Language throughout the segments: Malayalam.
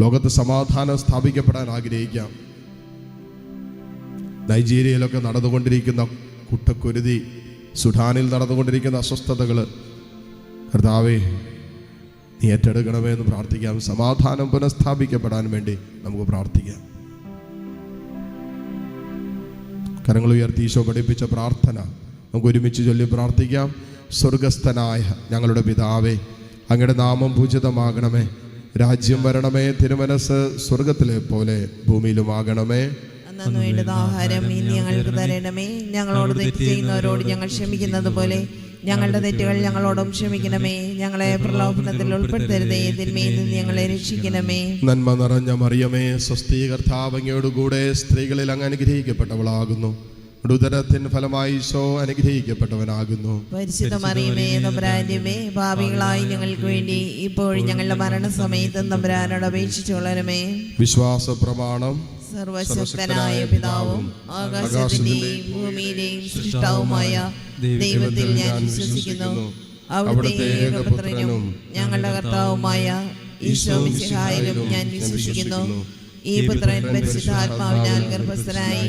ലോകത്ത് സമാധാനം സ്ഥാപിക്കപ്പെടാൻ ആഗ്രഹിക്കാം. നൈജീരിയയിലൊക്കെ നടന്നുകൊണ്ടിരിക്കുന്ന കുട്ടക്കുരുതി സുഡാനിൽ നടന്നുകൊണ്ടിരിക്കുന്ന അസ്വസ്ഥതകൾ കർത്താവേ നീ ഏറ്റെടുക്കണമേ എന്ന് പ്രാർത്ഥിക്കാം. സമാധാനം പുനഃസ്ഥാപിക്കപ്പെടാൻ വേണ്ടി നമുക്ക് പ്രാർത്ഥിക്കാം. കരങ്ങൾ ഉയർത്തി ഈശോ പഠിപ്പിച്ച പ്രാർത്ഥന നമുക്ക് ഒരുമിച്ച് ചൊല്ലി പ്രാർത്ഥിക്കാം. സ്വർഗസ്ഥനായ ഞങ്ങളുടെ പിതാവേ അങ്ങയുടെ നാമം പൂജിതമാകണമേ. രാജ്യം വരണമേ തിരുമനസ് സ്വർഗത്തിലെ പോലെ ഭൂമിയിലുമാകണമേ അന്നു വേണ്ടുന്ന ആഹാരം ഇനി ഞങ്ങൾക്ക് തരണമേ. ഞങ്ങളോട് തെറ്റ് ചെയ്യുന്നവരോട് ഞങ്ങൾ ക്ഷമിക്കുന്നത് പോലെ ഞങ്ങളുടെ തെറ്റുകൾ ഞങ്ങളോടും ക്ഷമിക്കണമേ. ഞങ്ങളെ പ്രലോഭനത്തിൽ ഉൾപ്പെടുത്തരുതേ. തിന്മയിൽ നിന്ന് ഞങ്ങളെ രക്ഷിക്കണമേ. നന്മ നിറഞ്ഞ മറിയമേ സ്വസ്തി കർത്താവങ്ങയോടുകൂടെ സ്ത്രീകളിൽ അങ്ങ് അനുഗ്രഹിക്കപ്പെട്ടവളാകുന്നു. ഉദരത്തിൻ ഫലമായി ഈശോ അനുഗ്രഹിക്കപ്പെട്ടവനാകുന്നു. പരിശുദ്ധ മറിയമേ ഭാവികളായി ഞങ്ങൾക്ക് വേണ്ടി ഇപ്പോൾ ഞങ്ങളുടെ മരണസമയത്ത് നമ്പ്രാനോട് അപേക്ഷിച്ചു കൊള്ളണമേ വിശ്വാസ പ്രമാണം സർവശക്തനായ പിതാവും ആകാശത്തിന്റെയും ഭൂമിയിലെയും സൃഷ്ടാവുമായ ദൈവത്തിൽ ഞാൻ വിശ്വസിക്കുന്നു. അവിടുത്തെ ഏകപുത്രനും ഞങ്ങളുടെ കർത്താവുമായ ഈശോ മിശിഹായിലും ഞാൻ വിശ്വസിക്കുന്നു. ഈ പുത്രൻ പരിശുദ്ധാത്മാവിനാൽ ഗർഭസ്ഥനായി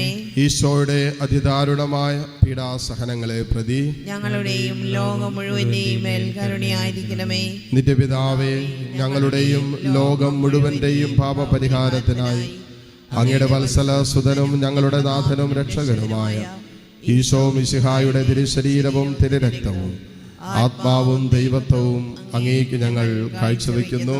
ഈശോയുടെ അതിദാരുണമായ പീഡാസഹനങ്ങളെ പ്രതി ഞങ്ങളുടെയും ലോകം മുഴുവന്റെയും കരുണയായിരിക്കണമേ. നിത്യപിതാവേ ഞങ്ങളുടെയും ലോകം മുഴുവന്റെയും പാപപരിഹാരത്തിനായി അങ്ങയുടെ വത്സല സുതനും ഞങ്ങളുടെ നാഥനും രക്ഷകരുമായ ഈശോ മിശിഹായുടെ തിരുശരീരവും തിരുരക്തവും ആത്മാവും ദൈവത്വവും അങ്ങേക്ക് ഞങ്ങൾ കാഴ്ചവെക്കുന്നു.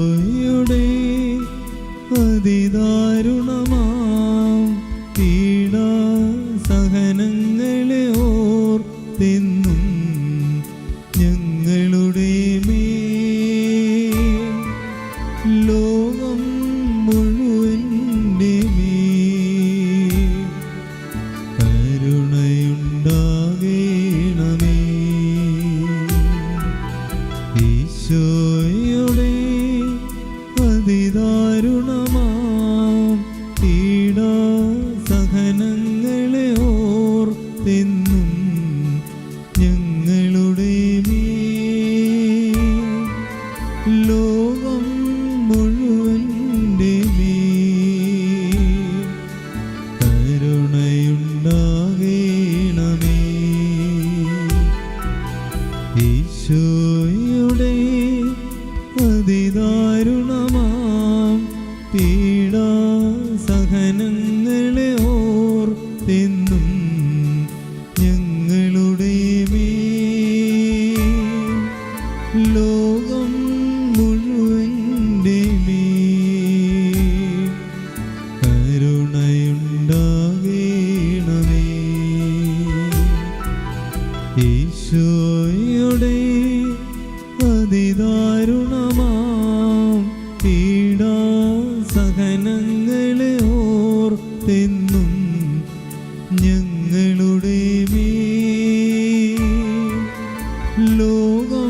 ലോകം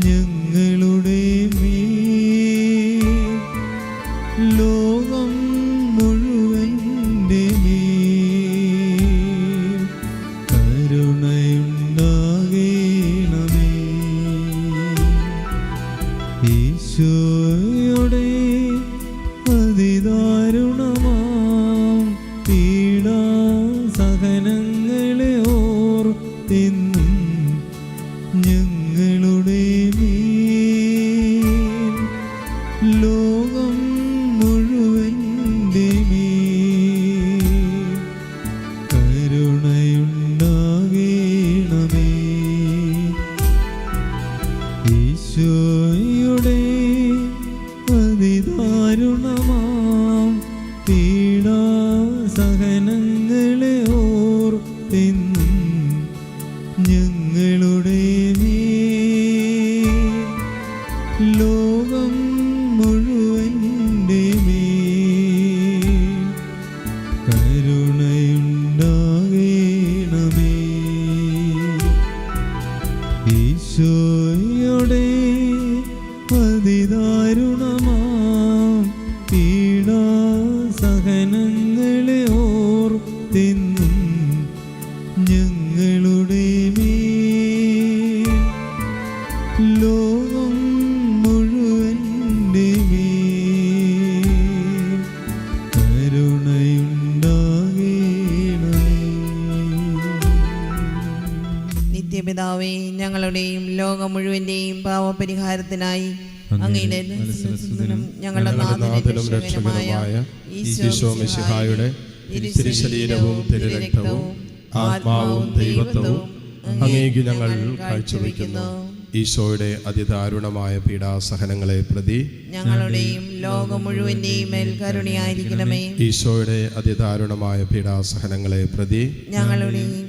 ഞങ്ങളുടെ ലോകം മുഴുവന്റെ കരുണയുണ്ടാകണമേ. ഈശോയുടെ അതിദാരുണമാം പീഡാ സഹനങ്ങളെ ഓർത്തെന്നും അങ്ങയുടെ ഞങ്ങളുടെ നാഥനും രക്ഷകനുമായ ഈശോ മിശിഹായുടെ തിരുശരീരവും തിരുരക്തവും ആത്മാവും ദൈവത്വവും അങ്ങേക്ക് ഞങ്ങൾ കാഴ്ചവെക്കുന്നു. ഈശോയുടെ അതിദാരുണമായ പീഡാസഹനങ്ങളെ പ്രതി ഞങ്ങളുടെയും ലോകം മുഴുവന്റെയും മേൽ കരുണയായിരിക്കണമേ. ഈശോയുടെ അതിദാരുണമായ പീഡാസഹനങ്ങളെ പ്രതി ഞങ്ങളുടെയും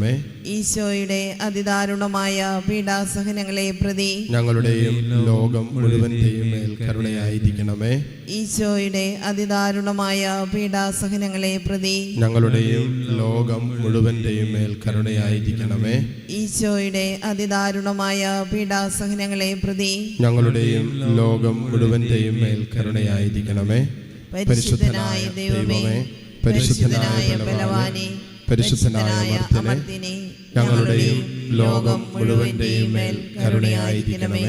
കരുണയായിരിക്കണമേ ഈശോയുടെ അതിദാരുണമായ പീഡാസഹനങ്ങളെ പ്രതി ഞങ്ങളുടെയും ലോകം മുഴുവന്റെയും മേൽ കരുണയായിരിക്കണമേ. ഈശോയുടെ അതിദാരുണമായ പീഡാസഹനങ്ങളെ പ്രതി ഞങ്ങളുടെയും ലോകം മുഴുവന്റെയും മേൽ കരുണയായിരിക്കണമേ. ഈശോയുടെ അതിദാരുണമായ പീഡാസഹനങ്ങളെ പ്രതി ഞങ്ങളുടെയും ലോകം മുഴുവന്റെയും മേൽ കരുണയായിരിക്കണമേ. പരിശുദ്ധനായ ദൈവമേ പരിശുദ്ധനായ ബലവാനെ പരിശുദ്ധനായ അമർത്തിനെ ഞങ്ങളുടെയും ലോകം മുഴുവന്റെയും മേൽ കരുണയായിരിക്കണമേ.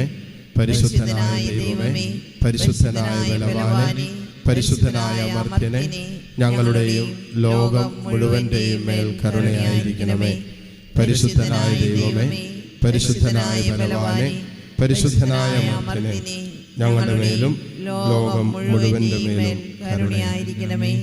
പരിശുദ്ധനായ ദൈവമേ പരിശുദ്ധനായ ബലവാനെ പരിശുദ്ധനായ അമർത്തിനെ ഞങ്ങളുടെയും ലോകം മുഴുവന്റെയും മേൽ കരുണയായിരിക്കണമേ. പരിശുദ്ധനായ ദൈവമേ പരിശുദ്ധനായ ബലവാനെ പരിശുദ്ധനായ അമർത്തിനെ ഞങ്ങളുടെ മേലും ലോകം മുഴുവന്റെ മേലും കരുണയായിരിക്കണമേ.